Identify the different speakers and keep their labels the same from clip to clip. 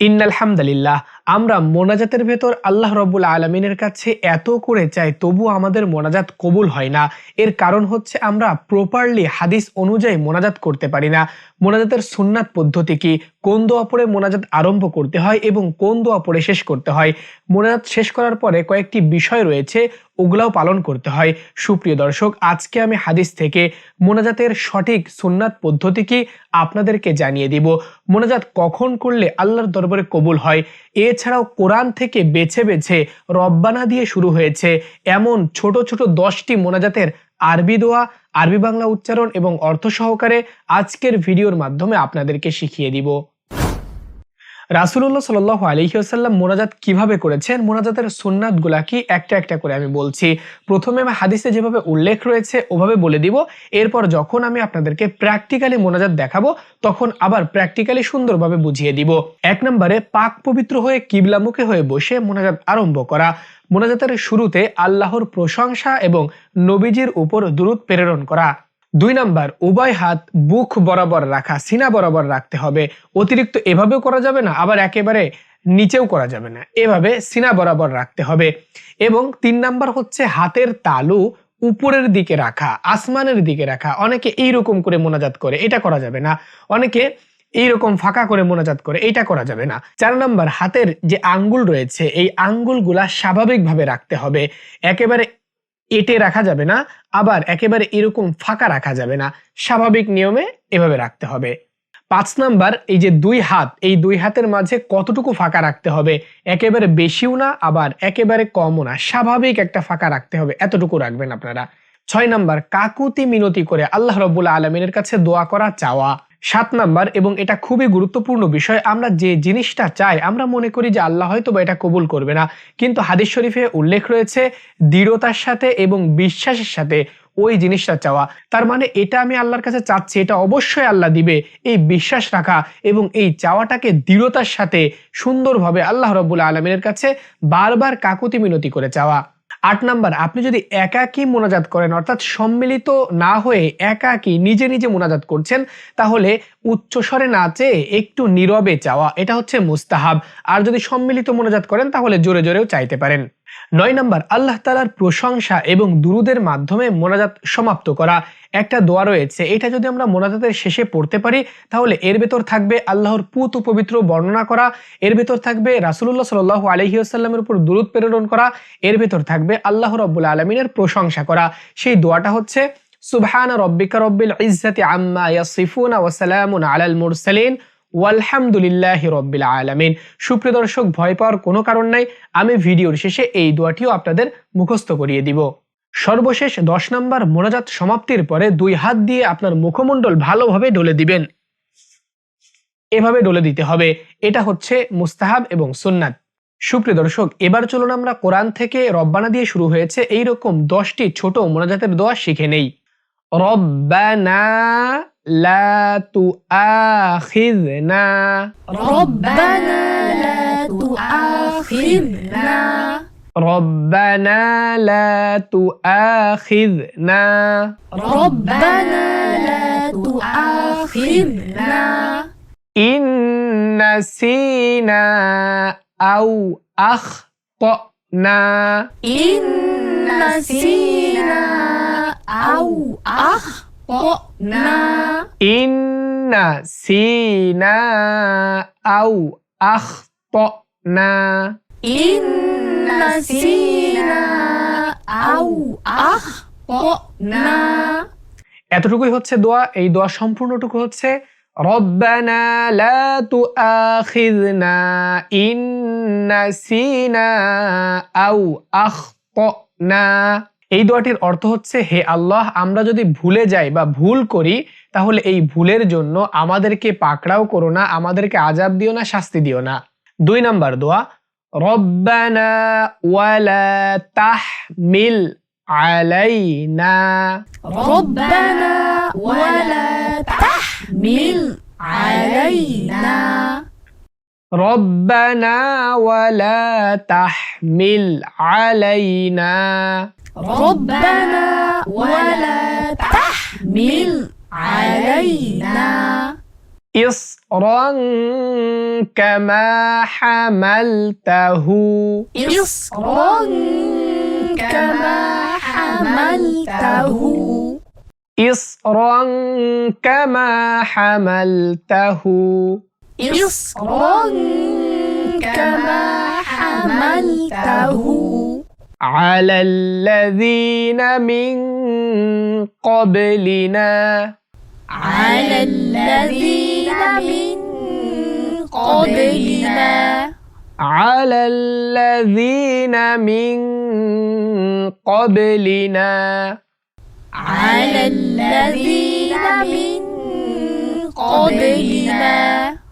Speaker 1: ইন্নালহামদুলিল্লাহ, আমরা মোনাজাতের ভেতর আল্লাহ রব্বুল আলমিনের কাছে এত করে চাই, তবু আমাদের মোনাজাত কবুল হয় না। এর কারণ হচ্ছে আমরা প্রপারলি হাদিস অনুযায়ী মোনাজাত করতে পারি না। মোনাজাতের সুন্নাত পদ্ধতি কি? কোন দোয়া পড়ে মোনাজাত আরম্ভ করতে হয় এবং কোন দোয়া পড়ে শেষ করতে হয়? মোনাজাত শেষ করার পরে কয়েকটি বিষয় রয়েছে। ওগুলাও পালন করতে হয়। সুপ্রিয় দর্শক, আজকে আমি হাদিস থেকে মোনাজাতের সঠিক সুন্নাত পদ্ধতি কি আপনাদেরকে জানিয়ে দিব। মোনাজাত কখন করলে আল্লাহর দরবারে কবুল হয়? এছাড়াও কোরআন থেকে বেছে বেছে রব্বানা দিয়ে শুরু হয়েছে। এমন ছোট ছোট দশটি মোনাজাতের আরবি দোয়া, আরবি বাংলা উচ্চারণ এবং অর্থ সহকারে আজকের ভিডিওর মাধ্যমে আপনাদেরকে শিখিয়ে দিব। রাসুল্লাহ সাল আলহিহাসাল্লাম মোনাজাত কীভাবে করেছেন? মোনাজাতের সুন্নাতগুলা কি? একটা একটা করে আমি বলছি। প্রথমে আমি হাদিসে যেভাবে উল্লেখ রয়েছে, ওভাবে বলে দিব। এরপর যখন আমি আপনাদেরকে প্র্যাকটিক্যালি মোনাজাত দেখাবো, তখন আবার প্র্যাকটিক্যালি সুন্দরভাবে বুঝিয়ে দিব। এক নম্বরে, পাক পবিত্র হয়ে কিবলামুখে হয়ে বসে মোনাজাত আরম্ভ করা। মোনাজাতের শুরুতে আল্লাহর প্রশংসা এবং নবীজির উপর দূরত প্রেরণ করা। দুই নাম্বার, উভয় হাত বুক বরাবর রাখা, সিনা বরাবর রাখতে হবে। অতিরিক্ত এভাবেও করা যাবে না, আবার একেবারে নিচেও করা যাবে না। এভাবে সিনা বরাবর রাখতে হবে। এবং তিন নাম্বার হচ্ছে হাতের তালু উপরের দিকে রাখা, আসমানের দিকে রাখা। অনেকে এইরকম করে মোনাজাত করে, এটা করা যাবে না। অনেকে এইরকম ফাঁকা করে মোনাজাত করে, এটা করা যাবে না। চার নাম্বার, হাতের যে আঙ্গুল রয়েছে, এই আঙ্গুলগুলা স্বাভাবিকভাবে রাখতে হবে। একেবারে এটে রাখা যাবে না, আবার একেবারে এরকম ফাঁকা রাখা যাবে না। স্বাভাবিক নিয়মে এভাবে রাখতে হবে। পাঁচ নাম্বার, এই যে দুই হাত, এই দুই হাতের মাঝে কতটুকু ফাঁকা রাখতে হবে? একেবারে বেশিও না, আবার একেবারে কমও না। স্বাভাবিক একটা ফাঁকা রাখতে হবে, এতটুকু রাখবেন আপনারা। ছয় নাম্বার, কাকুতি মিনতি করে আল্লাহ রবুল্লা আলমিনের কাছে দোয়া করা চাওয়া। সাত নাম্বার, এবং এটা খুবই গুরুত্বপূর্ণ বিষয়, আমরা যে জিনিসটা চাই, আমরা মনে করি যে আল্লাহ হয়তো বা এটা কবুল করবে না। কিন্তু হাদিস শরীফে উল্লেখ রয়েছে, দৃঢ়তার সাথে এবং বিশ্বাসের সাথে ওই জিনিসটা চাওয়া। তার মানে এটা আমি আল্লাহর কাছে চাচ্ছি, এটা অবশ্যই আল্লাহ দিবে। এই বিশ্বাস রাখা এবং এই চাওয়াটাকে দৃঢ়তার সাথে সুন্দরভাবে আল্লাহ রব্বুল আলমিনের কাছে বারবার কাকুতি মিনতি করে চাওয়া। আট নাম্বার, আপনি যদি একাকি মোনাজাত করেন, অর্থাৎ সম্মিলিত না হয়ে একাকি নিজে নিজে মোনাজাত করছেন, তাহলে উচ্চস্বরে না চেয়ে একটু নীরবে চাওয়া, এটা হচ্ছে মুস্তাহাব। আর যদি সম্মিলিত মোনাজাত করেন, তাহলে জোরে জোরেও চাইতে পারেন। নয় নম্বর, আল্লাহ তালার প্রশংসা এবং দুরুদের মাধ্যমে মোনাজাত সমাপ্ত করা। একটা দোয়া রয়েছে, এটা যদি আমরা মোনাজাতের শেষে পড়তে পারি, তাহলে এর ভেতর থাকবে আল্লাহর পুত পবিত্র বর্ণনা করা, এর ভেতর থাকবে রাসুল্লাহ সাল আলহিউসাল্লামের উপর দুরুদ প্রেরণ করা, এর ভেতর থাকবে আল্লাহ রব্বুল আলমিনের প্রশংসা করা। সেই দোয়াটা হচ্ছে, সুবহান রব্বিকা রব্বিল ইজ্জাতি আম্মা ইয়াসিফুনা ওয়া সালামুন আলাল মুরসালিন। ওয়ালহামদুলিল্লাহ রব্বিল আলমিন। সুপ্রিয় দর্শক, ভয় পাওয়ার কোনো কারণ নাই, আমি ভিডিওর শেষে এই দোয়াটিও আপনাদের মুখস্থ করিয়ে দিব। সর্বশেষ দশ নম্বর মোনাজাত সমাপ্তির পরে দুই হাত দিয়ে আপনার মুখমণ্ডল ভালোভাবে ডলে দিবেন। এভাবে ডলে দিতে হবে। এটা হচ্ছে মুস্তাহাব এবং সুন্নাত। সুপ্রিয় দর্শক, এবার চলুন আমরা কোরআন থেকে রব্বানা দিয়ে শুরু হয়েছে। এই রকম দশটি ছোট মোনাজাতের দোয়া শিখে নেই। রব্বানা لا تؤاخذنا.
Speaker 2: ربنا لا تؤاخذنا.
Speaker 1: ربنا لا تؤاخذنا.
Speaker 2: ربنا لا تؤاخذنا.
Speaker 1: إن نسينا أو أخطأنا.
Speaker 2: إن نسينا أو أخطأنا. أخطأنا
Speaker 1: إن نسينا أو أخطأنا
Speaker 2: إن نسينا أو أخطأنا
Speaker 1: এতটুকুই হচ্ছে দোয়া এই দোয়া সম্পূর্ণটুকু হচ্ছে ربنا لا تؤاخذنا إن نسينا أو أخطأنا এই দোয়াটির অর্থ হচ্ছে হে আল্লাহ আমরা যদি ভুলে যাই বা ভুল করি তাহলে এই ভুলের জন্য আমাদেরকে পাকড়াও করো না আমাদেরকে আজাব দিও না শাস্তি দিও না দুই নাম্বার দোয়া রব্বানা ওয়ালা তাহমিল আলাইনা
Speaker 2: ربنا ولا تحمل علينا
Speaker 1: ربنا ولا تحمل علينا.
Speaker 2: ربنا ولا تحمل علينا.
Speaker 1: إصرا كما حملته.
Speaker 2: إصرا كما حملته.
Speaker 1: إصرا كما حملته.
Speaker 2: إصرا كما حملته.
Speaker 1: على الذين من قبلنا.
Speaker 2: على الذين من قبلنا.
Speaker 1: على الذين من قبلنا.
Speaker 2: على الذين من قبلنا.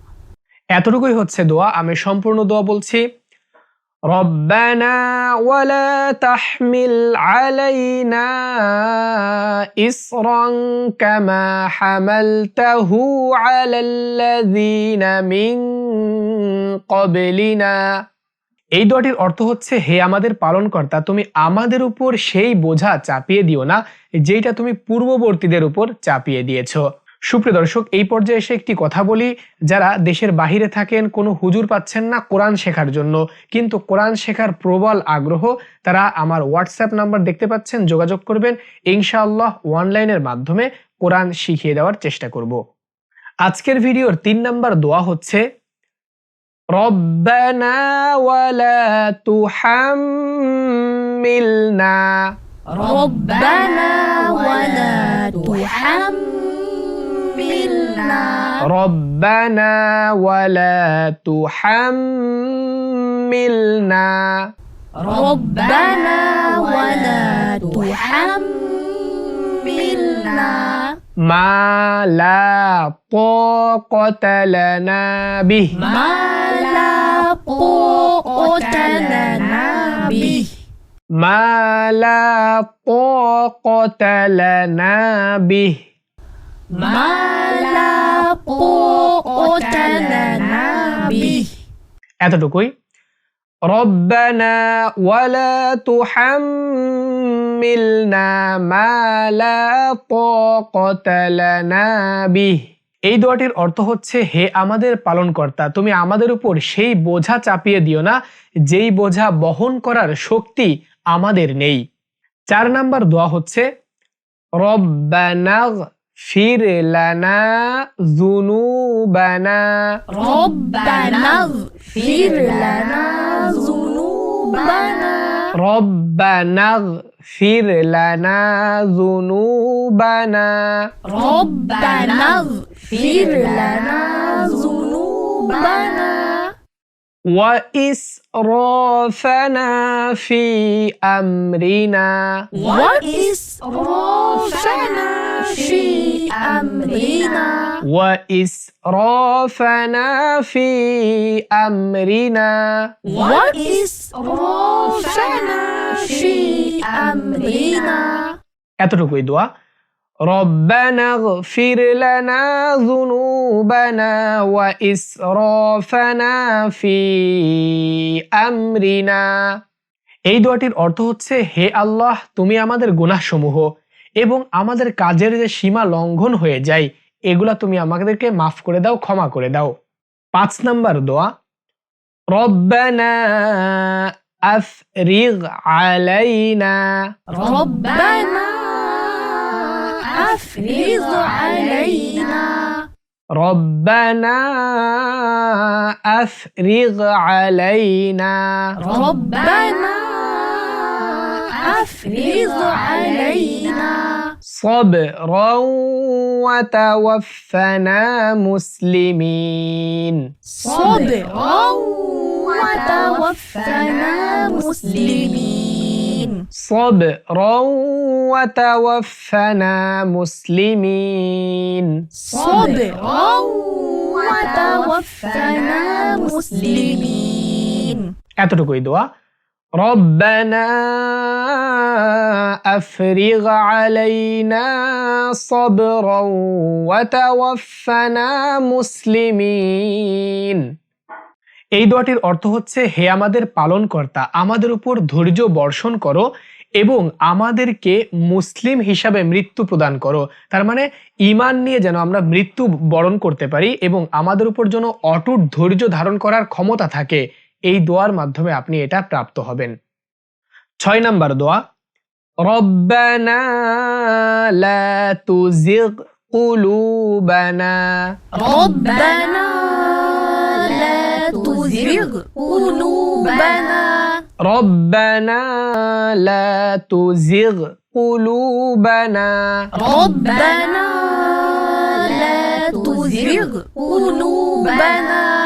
Speaker 1: এতটুকুই হচ্ছে দোয়া আমি সম্পূর্ণ দোয়া বলছি ربنا ولا تحمل علينا إصرا كما حملته على الذين من قبلنا এই দোয়াটির অর্থ হচ্ছে হে আমাদের পালনকর্তা তুমি আমাদের উপর সেই বোঝা চাপিয়ে দিও না যেটা তুমি পূর্ববর্তীদের উপর চাপিয়ে দিয়েছো সুপ্রিয় দর্শক, এই পর্যায়ে এসে একটি কথা বলি। যারা দেশের বাহিরে থাকেন, কোনো হুজুর পাচ্ছেন না কোরআন শেখার জন্য। কিন্তু কোরআন শেখার প্রবল আগ্রহ, তারা আমার হোয়াটসঅ্যাপ নাম্বার দেখতে পাচ্ছেন, যোগাযোগ করবেন। ইনশাআল্লাহ অনলাইনের মাধ্যমে কোরআন শিখিয়ে দেওয়ার চেষ্টা করব। আজকের ভিডিওর তিন নাম্বার দোয়া হচ্ছে, রব্বানা ওয়ালা তুহাম্মিলনা।
Speaker 2: রব্বানা تحملنا
Speaker 1: ربنا ولا تحملنا.
Speaker 2: ربنا ولا تحملنا.
Speaker 1: ما لا طاقة لنا به.
Speaker 2: ما لا طاقة لنا به.
Speaker 1: ما لا طاقة لنا به. এতটুকুই ربنا ولا تحملنا ما لا طاقة لنا به এই দোয়াটির অর্থ হচ্ছে হে আমাদের পালনকর্তা তুমি আমাদের উপর সেই বোঝা চাপিয়ে দিও না যেই বোঝা বহন করার শক্তি আমাদের নেই চার নাম্বার দোয়া হচ্ছে রব্বানা اغفر لنا ذنوبنا
Speaker 2: ربنا اغفر لنا ذنوبنا
Speaker 1: ربنا اغفر لنا ذنوبنا
Speaker 2: ربنا اغفر لنا ذنوبنا
Speaker 1: وإسرافنا في أمرنا
Speaker 2: وإسرافنا في أمرنا
Speaker 1: وإسرافنا في أمرنا
Speaker 2: وإسرافنا في أمرنا
Speaker 1: এতটুকুই দোয়া ربنا اغفر لنا ذنوبنا وإسرافنا في أمرنا এই দোয়াটির অর্থ হচ্ছে হে আল্লাহ তুমি আমাদের গুনাহসমূহ এবং আমাদের কাজের যে সীমা লঙ্ঘন হয়ে যায় এগুলা তুমি আমাদেরকে মাফ করে দাও ক্ষমা করে দাও পাঁচ নাম্বার দোয়া রব্বানা আফরিগ আলাইনা
Speaker 2: ربنا أفرغ علينا
Speaker 1: ربنا أفرغ علينا
Speaker 2: ربنا أفرغ علينا
Speaker 1: صبرا وتوفنا مسلمين
Speaker 2: صبرا وتوفنا مسلمين
Speaker 1: صبرا وتوفنا مسلمين
Speaker 2: صبرا وتوفنا مسلمين
Speaker 1: এতটুকুই দোয়া ربنا أفرغ علينا صبرا وتوفنا مسلمين এই দোয়াটির অর্থ হচ্ছে হে আমাদের পালনকর্তা আমাদের উপর ধৈর্য বর্ষণ করো এবং আমাদেরকে মুসলিম হিসাবে মৃত্যু প্রদান করো তার মানে ইমান নিয়ে যেন আমরা মৃত্যু বরণ করতে পারি এবং আমাদের উপর যেন অটুট ধৈর্য ধারণ করার ক্ষমতা থাকে এই দোয়ার মাধ্যমে আপনি এটা প্রাপ্ত হবেন। ছয় নাম্বার দোয়া রব্বানা লা তুজিগ কুলুবানা। রব্বানা লা তুজিগ কুলুবানা।
Speaker 2: রব্বানা লা তুজিগ কুলুবানা।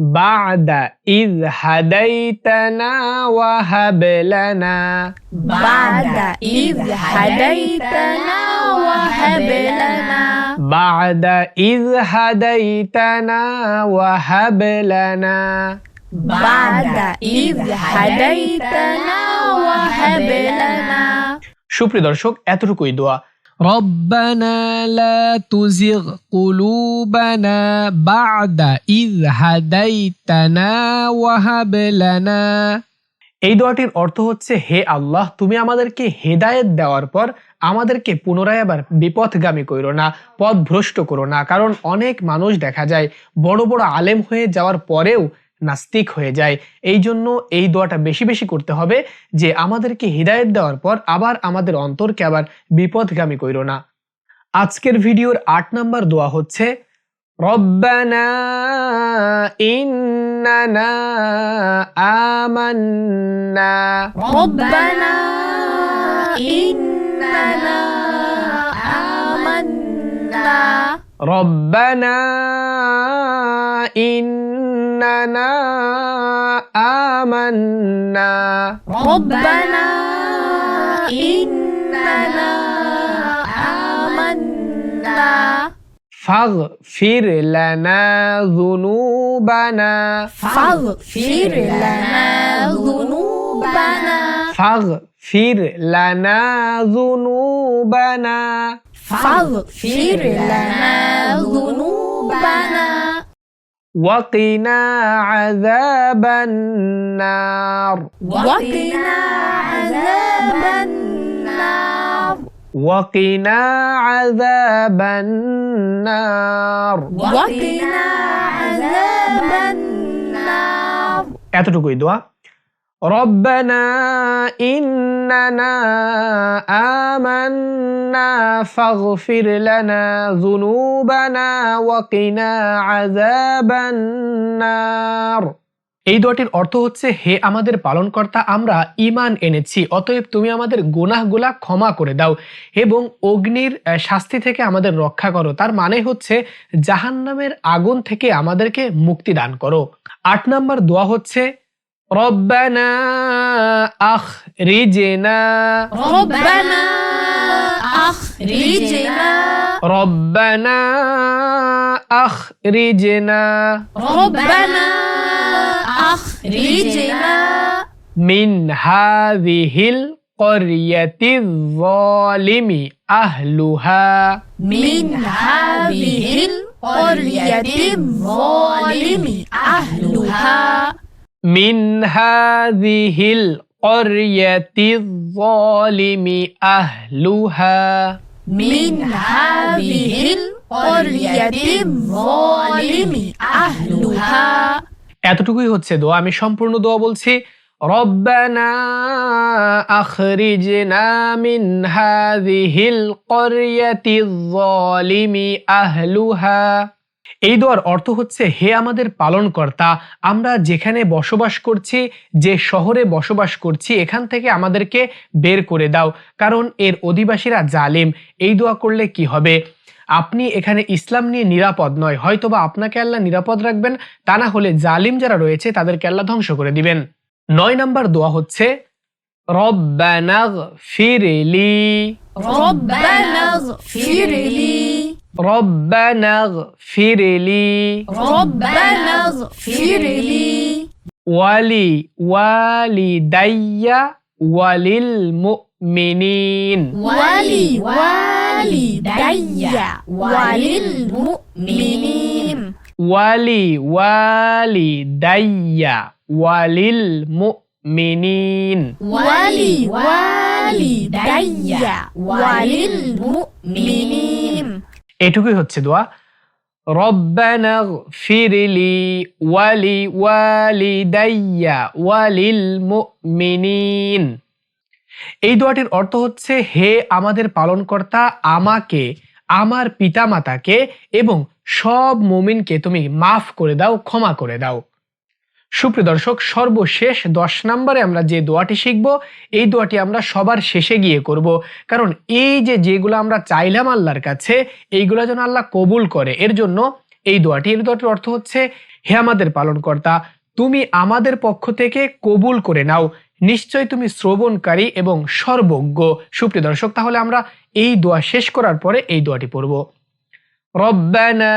Speaker 1: بعد إذ هديتنا وهب لنا
Speaker 2: بعد إذ هديتنا وهب لنا
Speaker 1: بعد إذ هديتنا وهب لنا
Speaker 2: بعد إذ هديتنا وهب لنا
Speaker 1: সুপ্রিয় দর্শক এতটুকুই দোয়া ربنا لا تزغ قلوبنا بعد إذ هديتنا وهب لنا এই দোয়াটির অর্থ হচ্ছে হে আল্লাহ তুমি আমাদেরকে হেদায়েত দেওয়ার পর আমাদেরকে পুনরায় আবার বিপথগামী করো না পথ ভ্রষ্ট করো না কারণ অনেক মানুষ দেখা যায় বড় বড় আলেম হয়ে যাওয়ার পরেও নাস্তিক হয়ে যায়। এই জন্য এই দোয়াটা বেশি বেশি করতে হবে যে আমাদেরকে হৃদায়ত দেওয়ার পর আবার আমাদের অন্তরকে আবার বিপদগামী কইর না। আজকের ভিডিওর আট নম্বর দোয়া হচ্ছে রব্বানা ইন্নানা আমান্না।
Speaker 2: ربنا إننا آمنا
Speaker 1: ربنا إننا آمنا فاغفر لنا ذنوبنا
Speaker 2: فاغفر لنا ذنوبنا
Speaker 1: فاغفر لنا ذنوبنا
Speaker 2: فاغفر لنا ذنوبنا
Speaker 1: وقنا عذاب النار
Speaker 2: وقنا عذاب النار
Speaker 1: وقنا عذاب النار
Speaker 2: وقنا عذاب النار
Speaker 1: এতটুকুই দোয়া ربنا إننا آمنا فاغفر لنا ذنوبنا وقنا عذاب النار এই দোয়াটির অর্থ হচ্ছে হে আমাদের পালনকর্তা আমরা ঈমান এনেছি অতএব তুমি আমাদের গুনাহগুলা ক্ষমা করে দাও এবং অগ্নির আহ, শাস্তি থেকে আমাদের রক্ষা করো তার মানে হচ্ছে জাহান্নামের আগুন থেকে আমাদেরকে মুক্তি দান করো আট নাম্বার দোয়া হচ্ছে ربنا أخرجنا.
Speaker 2: ربنا أخرجنا.
Speaker 1: ربنا أخرجنا.
Speaker 2: ربنا أخرجنا.
Speaker 1: من هذه القرية الظالم أهلها.
Speaker 2: من هذه القرية الظالم أهلها.
Speaker 1: মিন হাযিহিল ক্বরিয়াতিয যালিমি আহলুহা
Speaker 2: من هذه القرية الظالم أهلها
Speaker 1: এতটুকুই হচ্ছে দোয়া আমি সম্পূর্ণ দোয়া বলছি রব্বানা আখরিজনা মিন হাযিহিল ক্বরিয়াতিয যালিমি আহলুহা এই দোয়ার অর্থ হচ্ছে হে আমাদের পালনকর্তা আমরা যেখানে বসবাস করছি যে শহরে বসবাস করছি এখান থেকে আমাদেরকে বের করে দাও কারণ এর অধিবাসীরা জালিম এই দোয়া করলে কি হবে আপনি এখানে ইসলাম নিয়ে নিরাপদ নয় হয়তোবা আপনাকে আল্লাহ নিরাপদ রাখবেন তা না হলে জালিম যারা রয়েছে তাদেরকে আল্লাহ ধ্বংস করে দিবেন নয় নাম্বার দোয়া হচ্ছে রব্বানাগ ফিরিলি
Speaker 2: ربنا اغفر لي
Speaker 1: ربنا اغفر لي.
Speaker 2: ربنا اغفر لي.
Speaker 1: ولي والدي وللمؤمنين.
Speaker 2: ولي والدي وللمؤمنين.
Speaker 1: ولي والدي وللمؤمنين. ولي
Speaker 2: والدي وللمؤمنين.
Speaker 1: এটুকুই হচ্ছে দোয়া। এই দোয়াটির অর্থ হচ্ছে, হে আমাদের পালনকর্তা, আমাকে, আমার পিতামাতাকে এবং সব মুমিনকে তুমি মাফ করে দাও, ক্ষমা করে দাও। সুপ্রিয় দর্শক, সর্বশেষ দশ নম্বরে আমরা যে দোয়াটি শিখব, এই দোয়াটি আমরা সবার শেষে গিয়ে করব। কারণ এই যে যেগুলো আমরা চাইলাম আল্লাহর কাছে, এইগুলো যেন আল্লাহ কবুল করে। এর জন্য এই দোয়াটি এর দোয়াটির অর্থ হচ্ছে, হে আমাদের পালনকর্তা, তুমি আমাদের পক্ষ থেকে কবুল করে নাও। নিশ্চয় তুমি শ্রবণকারী এবং সর্বজ্ঞ। সুপ্রিয় দর্শক, তাহলে আমরা এই দোয়া শেষ করার পরে এই দোয়াটি পড়ব। রব্বানা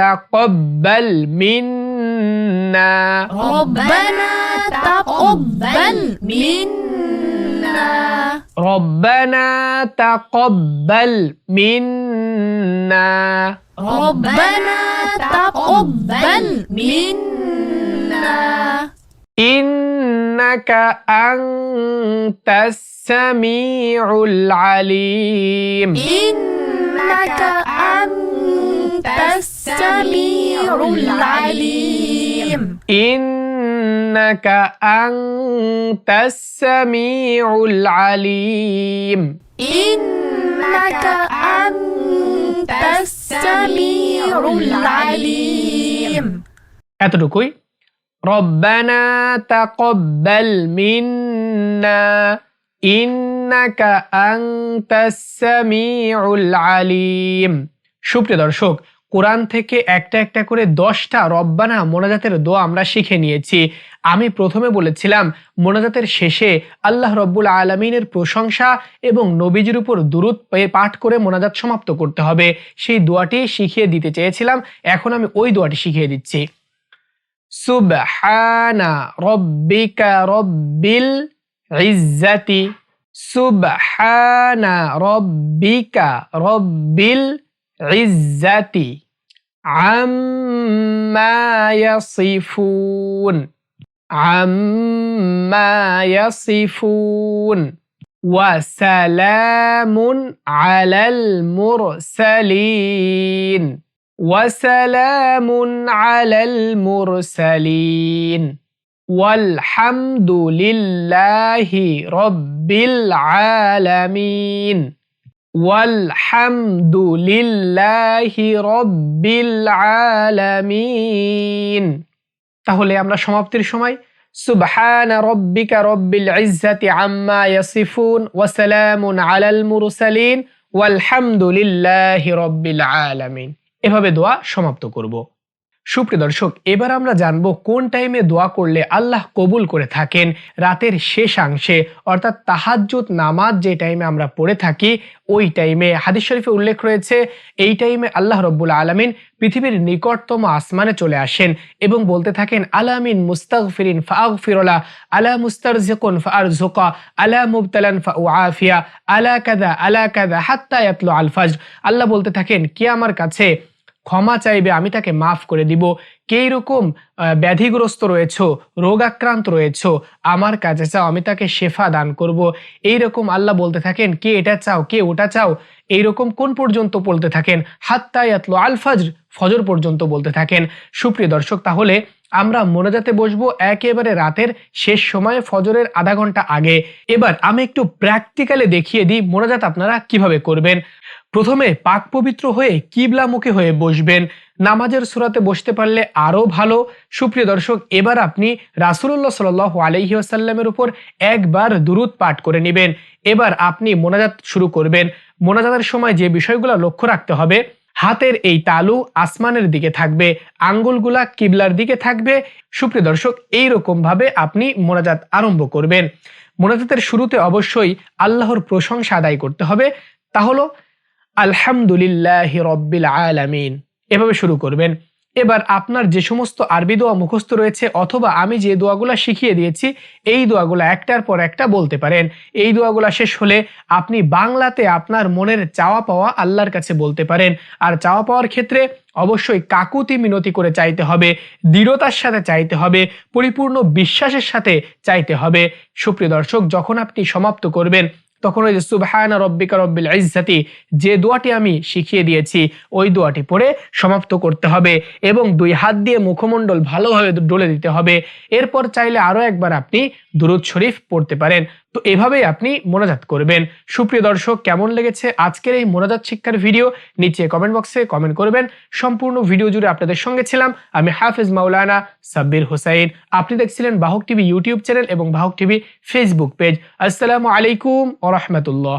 Speaker 1: তাকাব্বাল منا.
Speaker 2: ربنا تقبل منا.
Speaker 1: ربنا تقبل منا.
Speaker 2: ربنا تقبل منا.
Speaker 1: إنك أنت السميع العليم.
Speaker 2: إنك أنت السميع العليم.
Speaker 1: ইন্নাকা আনতাস সামিউল আলিম
Speaker 2: ইন্নাকা আনতাস সামিউল আলিম
Speaker 1: এতটুকুই। রব্বানা তাকাব্বাল মিন্না ইন্নাকা আনতাস সামিউল আলিম সুপ্রিয় দর্শক কোরআন থেকে একটা একটা করে দশটা রব্বানা মোনাজাতের দোয়া আমরা শিখে নিয়েছি। আমি প্রথমে বলেছিলাম, মোনাজাতের শেষে আল্লাহ রব্বুল আলমিনের প্রশংসা এবং নবীজির উপর দুরুদ পাঠ করে মোনাজাত সমাপ্ত করতে হবে। সেই দোয়াটি শিখিয়ে দিতে চেয়েছিলাম, এখন আমি ওই দোয়াটি শিখিয়ে দিচ্ছি। সুবহানা রব্বিকা রব্বিল ইজ্জাতি, সুবহানা রব্বিকা রব্বিল ইজ্জাতি। عما يصفون عما يصفون وسلام على المرسلين وسلام على المرسلين والحمد لله رب العالمين আলামিন তাহলে আমরা সমাপ্তির সময় سبحان ربك رب العزة عما يصفون وسلام على المرسلين والحمد لله رب العالمين এভাবে দোয়া সমাপ্ত করব সুপ্রিয় দর্শক, এবার আমরা জানব কোন টাইমে দোয়া করলে আল্লাহ কবুল করে থাকেন। রাতের শেষাংশে, অর্থাৎ তাহাজ্জুদ নামাজ যে টাইমে আমরা পড়ে থাকি, ওই টাইমে হাদিস শরীফে উল্লেখ রয়েছে, এই টাইমে আল্লাহ রব্বুল আলমিন পৃথিবীর নিকটতম আসমানে চলে আসেন এবং বলতে থাকেন আলামিন মুস্তাগফিরিন ফাগফিরলা, আলা মুস্তারজিকুন ফারজুকা আলা মুবতালান ফাউআফিয়া, আলা কাদা আলা কাদা হাত্তা ইয়াতলু আল ফাজর। আল্লাহ বলতে থাকেন, কে আমার কাছে ক্ষমা চাইবে, আমি তাকে মাফ করে দিব। কে রকম ব্যাধিগ্রস্ত রয়েছ, রোগাক্রান্ত রয়েছ, আমার কাছে চাও, আমি তাকে শেফা দান করব। এই রকম আল্লাহ বলতে থাকেন, কে এটা চাও, কে ওটা চাও? এই রকম কোন পর্যন্ত বলতে থাকেন? হাত্তায়াতলো আল ফজর ফজর পর্যন্ত বলতে থাকেন। সুপ্রিয় দর্শক, তাহলে আমরা মোনাজাতে বসবো একেবারে রাতের শেষ সময়ে, ফজরের আধা ঘণ্টা আগে। এবার আমি একটু প্র্যাকটিক্যালি দেখিয়ে দিই, মোনাজাত আপনারা কীভাবে করবেন। প্রথমে পাক পবিত্র হয়ে কিবলামুখী হয়ে বসবেন। নামাজের সুরাতে বসতে পারলে আরও ভালো। সুপ্রিয় দর্শক, এবার আপনি রাসুল্লাহ সাল আলহি আসাল্লামের উপর একবার দুরুদ পাঠ করে নেবেন। এবার আপনি মোনাজাত শুরু করবেন। মোনাজাতের সময় যে বিষয়গুলো লক্ষ্য রাখতে হবে, হাতের এই তালু আসমানের দিকে থাকবে, আঙ্গুলগুলা কিবলার দিকে থাকবে। সুপ্রিয় দর্শক এইরকম ভাবে আপনি মোনাজাত আরম্ভ করবেন। মোনাজাতের শুরুতে অবশ্যই আল্লাহর প্রশংসা আদায় করতে হবে। তাহলে আলহামদুলিল্লাহ রব্বিল আলামিন। এভাবে শুরু করবেন। এবার আপনার যে সমস্ত আরবি দোয়া মুখস্থ রয়েছে অথবা আমি যে দোয়াগুলো শিখিয়ে দিয়েছি, এই দোয়াগুলো একটার পর একটা বলতে পারেন। এই দোয়াগুলো শেষ হলে আপনি বাংলাতে আপনার মনের চাওয়া পাওয়া আল্লাহর কাছে বলতে পারেন। আর চাওয়া পাওয়ার ক্ষেত্রে অবশ্যই কাকুতি মিনতি করে চাইতে হবে, দৃঢ়তার সাথে চাইতে হবে, পরিপূর্ণ বিশ্বাসের সাথে চাইতে হবে। সুপ্রিয় দর্শক, যখন আপনি সমাপ্ত করবেন তখন ওই যে সুবহানা রব্বিকা রব্বিল ইজ্জাতি যে দোয়াটি আমি শিখিয়ে দিয়েছি, ওই দোয়াটি পড়ে সমাপ্ত করতে হবে এবং দুই হাত দিয়ে মুখমণ্ডল ভালোভাবে ডলে দিতে হবে। এরপর চাইলে আরও একবার আপনি দুরুদ শরীফ পড়তে পারেন। তো এভাবেই আপনি মোনাজাত করবেন। সুপ্রিয় দর্শক, কেমন লেগেছে আজকের এই মোনাজাত শিক্ষার ভিডিও? নিচে কমেন্ট বক্সে কমেন্ট করবেন। সম্পূর্ণ ভিডিও জুড়ে আপনাদের সঙ্গে ছিলাম আমি হাফিজ মাওলানা সাব্বির হুসাইন। আপনি দেখছিলেন বাহক টিভি ইউটিউব চ্যানেল এবং বাহক টিভি ফেসবুক পেজ। আসসালামু আলাইকুম ও রহমতুল্লাহ।